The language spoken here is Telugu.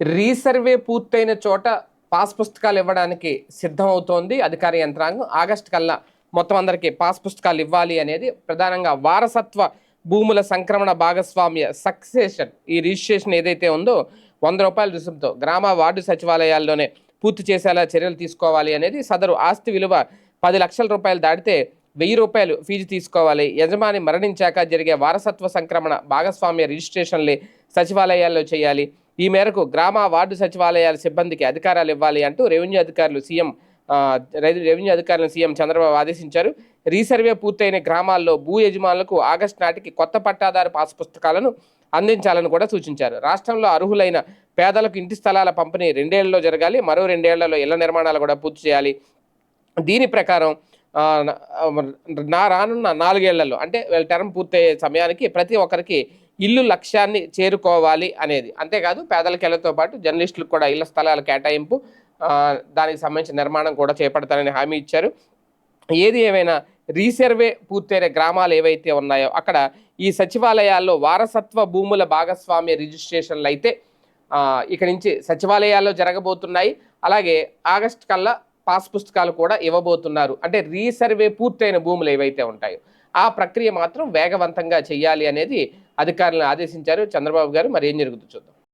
రీసర్వే పూర్తయిన చోట పాస్ పుస్తకాలు ఇవ్వడానికి సిద్ధమవుతోంది అధికార యంత్రాంగం. ఆగస్టు కల్లా మొత్తం అందరికీ పాస్ పుస్తకాలు ఇవ్వాలి అనేది ప్రధానంగా వారసత్వ భూముల సంక్రమణ భాగస్వామ్య సక్సెషన్. ఈ రిజిస్ట్రేషన్ ఏదైతే ఉందో వంద రూపాయల రుసుముతో గ్రామ వార్డు సచివాలయాల్లోనే పూర్తి చేసేలా చర్యలు తీసుకోవాలి అనేది సదరు ఆస్తి విలువ పది లక్షల రూపాయలు దాటితే వెయ్యి రూపాయలు ఫీజు తీసుకోవాలి. యజమాని మరణించాక జరిగే వారసత్వ సంక్రమణ భాగస్వామ్య రిజిస్ట్రేషన్లే సచివాలయాల్లో చేయాలి. ఈ మేరకు గ్రామ వార్డు సచివాలయాల సిబ్బందికి అధికారాలు ఇవ్వాలి అంటూ రెవెన్యూ అధికారులు సీఎం రెవెన్యూ అధికారులను సీఎం చంద్రబాబు ఆదేశించారు. రీసర్వే పూర్తయిన గ్రామాల్లో భూ యజమానులకు ఆగస్టు నాటికి కొత్త పట్టాదారు పాస్ పుస్తకాలను అందించాలని కూడా సూచించారు. రాష్ట్రంలో అర్హులైన పేదలకు ఇంటి స్థలాల పంపిణీ రెండేళ్ళలో జరగాలి మరో రెండేళ్ళలో ఇళ్ళ నిర్మాణాలు కూడా పూర్తి చేయాలి. దీని ప్రకారం నా రానున్న నాలుగేళ్ళలో అంటే వీళ్ళ టర్మ్ పూర్తయ్యే సమయానికి ప్రతి ఒక్కరికి ఇల్లు లక్ష్యాన్ని చేరుకోవాలి అనేది. అంతేకాదు పేదల పాటు జర్నలిస్టులకు కూడా ఇళ్ళ స్థలాల కేటాయింపు దానికి సంబంధించిన నిర్మాణం కూడా చేపడతారని హామీ ఇచ్చారు. ఏది ఏమైనా రీసర్వే పూర్తయిన గ్రామాలు ఏవైతే ఉన్నాయో అక్కడ ఈ సచివాలయాల్లో వారసత్వ భూముల భాగస్వామ్య రిజిస్ట్రేషన్లు అయితే ఇక నుంచి సచివాలయాల్లో జరగబోతున్నాయి. అలాగే ఆగస్ట్ కల్లా పాస్ పుస్తకాలు కూడా ఇవ్వబోతున్నారు. అంటే రీసర్వే పూర్తయిన భూములు ఏవైతే ఉంటాయో ఆ ప్రక్రియ మాత్రం వేగవంతంగా చేయాలి అనేది అధికారులను ఆదేశించారు. చంద్రబాబు గారు మరి ఏం జరుగుతుందో చూద్దాం.